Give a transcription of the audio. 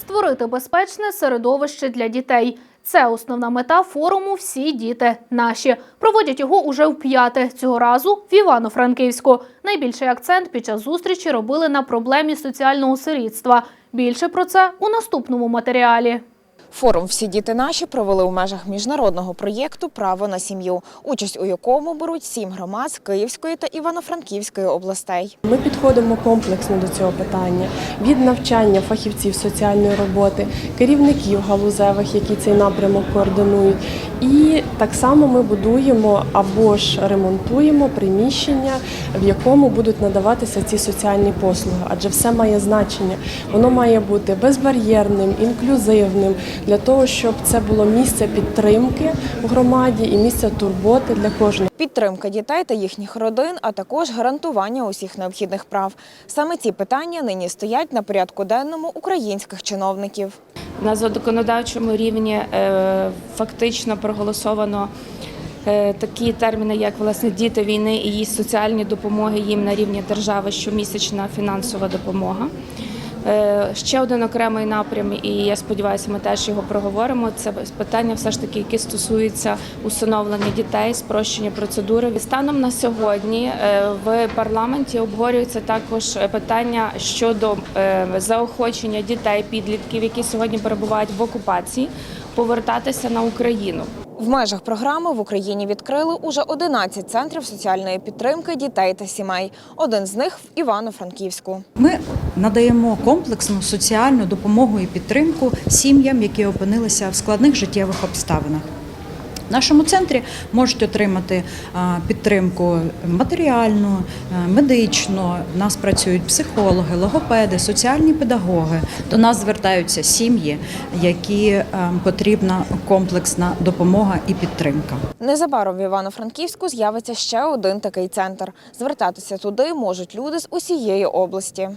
створити безпечне середовище для дітей. Це основна мета форуму Всі діти наші. Проводять його уже в п'яте Цього разу в Івано-Франківську. Найбільший акцент під час зустрічі робили на проблемі соціального сирітства. Більше про це у наступному матеріалі. Форум Всі діти наші провели у межах міжнародного проєкту Право на сім'ю, участь у якому беруть сім громад з Київської та Івано-Франківської областей. Ми підходимо комплексно до цього питання від навчання фахівців соціальної роботи, керівників галузевих, які цей напрямок координують. І так само ми будуємо або ж ремонтуємо приміщення, в якому будуть надаватися ці соціальні послуги, адже все має значення. Воно має бути безбар'єрним, інклюзивним для того, щоб це було місце підтримки в громаді і місце турботи для кожного. Підтримка дітей та їхніх родин, а також гарантування усіх необхідних прав. Саме ці питання нині стоять на порядку денному українських чиновників. На законодавчому рівні е, фактично проголосовано е, такі терміни, як власне діти війни і її соціальні допомоги їм на рівні держави, щомісячна фінансова допомога. Е, Ще один окремий напрям, і я сподіваюся, ми теж його проговоримо. Це питання, все ж таки, які стосуються усиновлення дітей, спрощення процедури. Станом на сьогодні е, в парламенті обговорюється також питання щодо е, заохочення дітей, підлітків, які сьогодні перебувають в окупації, повертатися на Україну. В межах програми в Україні відкрили уже 11 центрів соціальної підтримки дітей та сімей. Один з них в Івано-Франківську. Ми надаємо комплексну соціальну допомогу і підтримку сім'ям, які опинилися в складних життєвих обставинах. В нашому центрі можуть отримати підтримку матеріальну, медичну. У нас працюють психологи, логопеди, соціальні педагоги. До нас звертаються сім'ї, які потрібна комплексна допомога і підтримка. Незабаром в Івано-Франківську з'явиться ще один такий центр. Звертатися туди можуть люди з усієї області.